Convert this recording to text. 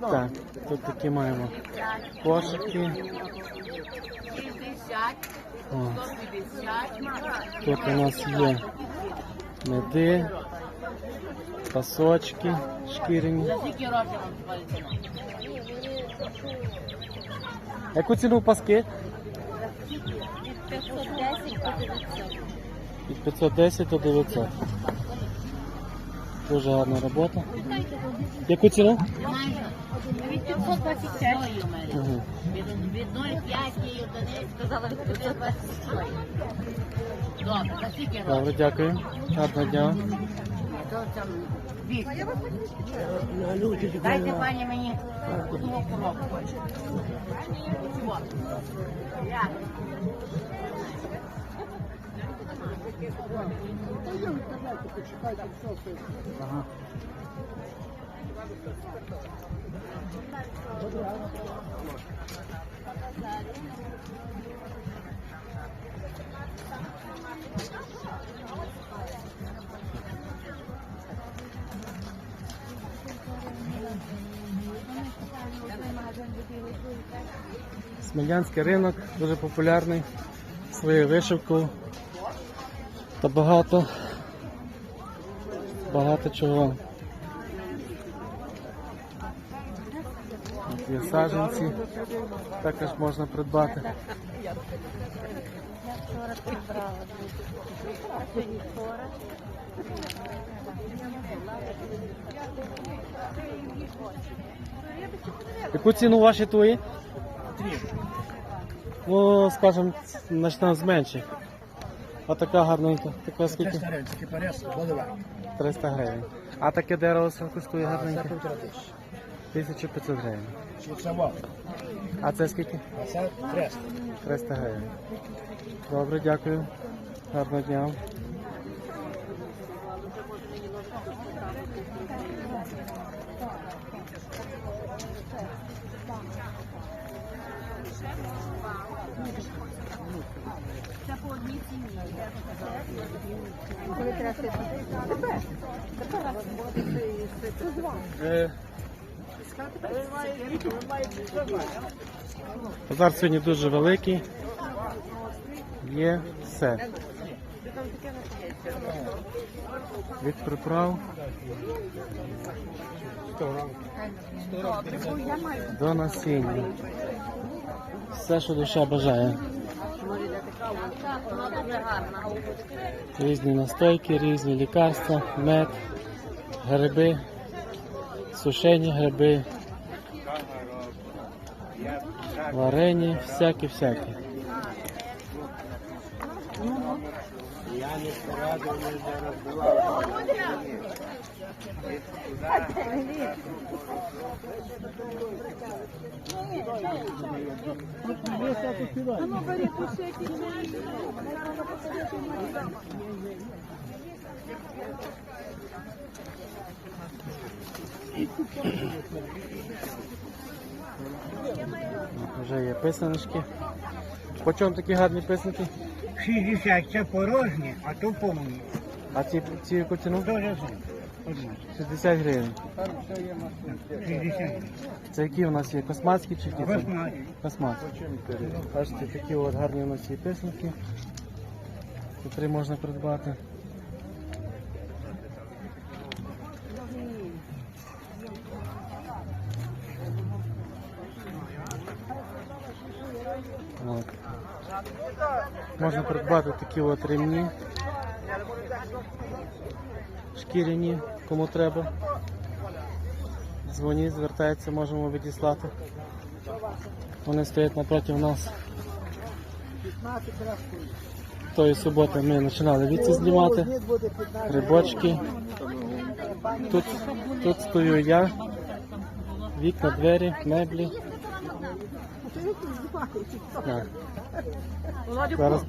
Так, тут такі маємо кошики. 60, О, 150. тут у нас є меди, пасочки звалиться? Яку ціну паски? Від 510 до 900. Від 510 до 900. Дуже гарна робота. Яку ціну? Від 525. Угу. Від, від 0,5 і одиниць сказала від 520. Добре, за скільки? Добре, дякую. Гарного дня. Дайте пані мені одну коробку. Я. Смілянський ринок дуже популярний своєю вишивкою та багато багато чого. Тут Є саджанці, також можна придбати. Я вчора вчора. Яку ціну ваші твої? Ну, скажімо, почнемо з менших. А така гарненька. Така скільки? Старенький порез, голова. 300 гривень. А таке дерево скільки коштує Це півтора тисячі. 1500 гривень. Чи це? А це скільки? А це 300. 300 гривень. Добре, дякую. Гарного дня. Коли треба сипати. Е, Базар сьогодні дуже великий. Є все. Від приправ до насіння. Все, що душа бажає. Різні настойки, різні лікарства, мед, гриби, сушені гриби, варені, всякі-всякі. Я не порадив, зараз була. Вже є писаночки. По чому такі гарні писанки? 60 це порожні, а то повні. А ці, ці ціну? Дуже одна. 60 гривень. Це які у нас є? Космацькі чи які? Бачите, такі от гарні у нас є писанки. Котрі можна придбати. От. Можна придбати такі от ремні. Шкіряні, кому треба. Дзвоніть, звертайтеся, можемо відіслати. Вони стоять напроти нас. Тої суботи ми починали віці знімати. Грибочки. Тут, тут стою я. Вікна, двері, меблі. Так. Зараз